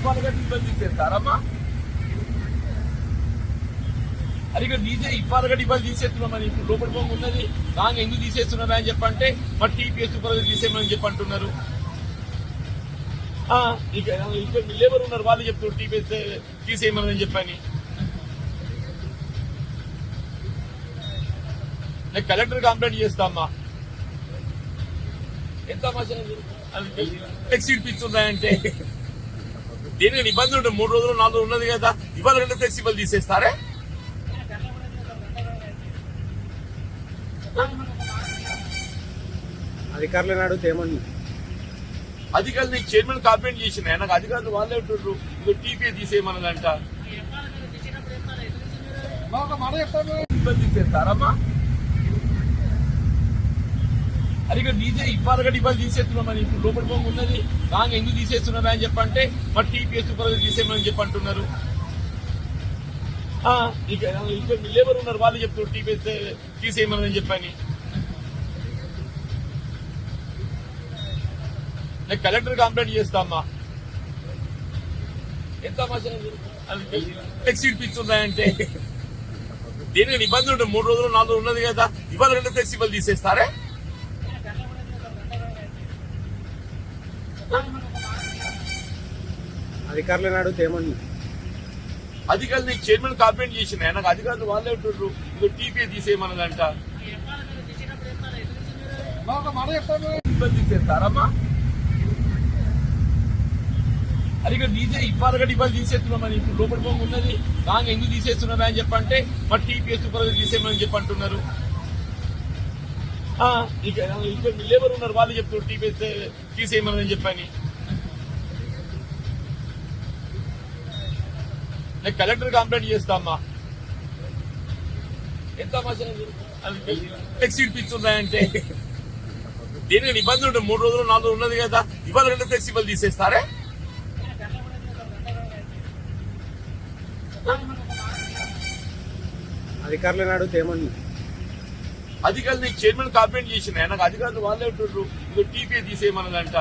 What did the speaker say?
ఇవ్వాలిగా ఇబ్బంది తీసేస్తారమ్మా అది ఇక్కడ తీసే ఇవ్వాలగా ఇబ్బంది తీసేస్తున్నామని ఇప్పుడు లోపల బొమ్మ ఉన్నది. రాంగ్ ఎందుకు తీసేస్తున్నారా అని చెప్పంటే మరి టీపీఎస్ సూపర్వైజర్ తీసేయమని చెప్పి అంటున్నారు ఆ, ఇక ఇక్కడ లేబర్ ఉన్నారు వాళ్ళు చెప్తున్నారు టీపీఎస్ తీసేయమని చెప్పని. నేను కలెక్టర్ కంప్లైంట్ చేస్తామా ఎంత ఫ్లెక్సీడ్ పిచ్చున్నాయంటే దేనికి ఇబ్బంది ఉంటుంది. మూడు రోజులు నాలుగు రోజులు ఉన్నది కదా. ఇవాళ రెండు ఫ్లెక్సిబుల్ తీసేస్తారే? అధికారులను అడిగితే ఏమన్నా అధికారులు నీకు చైర్మన్ కంప్లైంట్ చేసిన నాకు అధికారులు వాళ్ళే ఉంటుండ్రు. ఇక టీపీ తీసేయమన్నదంట. ఇబ్బంది తీసేస్తారమ్మా అది ఇక్కడ తీసే ఇవ్వాలగా ఇబ్బంది తీసేస్తున్నామని ఇప్పుడు లోపల బొమ్మ ఉన్నది. రాంగ్ ఎందుకు తీసేస్తున్నారా అని చెప్పంటే మరి టీపీఎస్ సూపర్వైజర్ తీసేయమని చెప్పి అంటున్నారు ఆ, లేబర్ ఉన్నారు వాళ్ళు చెప్తున్నారు టీపీఎస్ తీసేయమని చెప్పని. నేను కలెక్టర్ కంప్లైంట్ చేస్తామా ఎంత ఫ్లెక్స్ ఇప్పిస్తున్నాయంటే దీనికి ఇబ్బంది ఉంటుంది మూడు రోజులు నాలుగు రోజులు ఉన్నది కదా. ఇవాళ రెండు ఫ్లెక్సిబుల్ తీసేస్తారే? అధికారులను అడిగితే ఏమన్నా అధికారులు నీకు చైర్మన్ కాంప్లైంట్ చేసిన నాకు అధికారులు వాళ్ళే ఉంటుండ్రు ఇక టీపీ తీసేయమన్నదంట. ఇబ్బంది చేస్తారమ్మా. అది ఇక్కడ తీసే ఇవ్వాలగా ఇబ్బంది తీసేస్తున్నామని ఇప్పుడు లోపల బొమ్మ ఉన్నది. నాకు ఎందుకు తీసేస్తున్నామే అని చెప్పంటే మరి టీపీఎస్ సూపర్వైజర్ తీసేయమని చెప్పి అంటున్నారు ఆ, ఇక ఇక్కడ లేబర్ ఉన్నారు వాళ్ళు చెప్తున్నారు టీపీఎస్ తీసేయమని చెప్పని. నేను కలెక్టర్ కంప్లైంట్ చేస్తామా ఎంత ఫ్లెక్సీడ్ పిచ్చున్నాయంటే దేనికి ఇబ్బంది ఉంటుంది. మూడు రోజులు నాలుగు రోజులు ఉన్నది కదా. ఇవాళ రెండు ఫ్లెక్సిబుల్ తీసేస్తారే? అధికారులను అడిగితే ఏమన్నా అధికారులు నీకు చైర్మన్ కంప్లైంట్ చేసిన నాకు అధికారులు వాళ్ళే ఉంటుండ్రు ఇక టీపీ తీసేయమన్నదంట.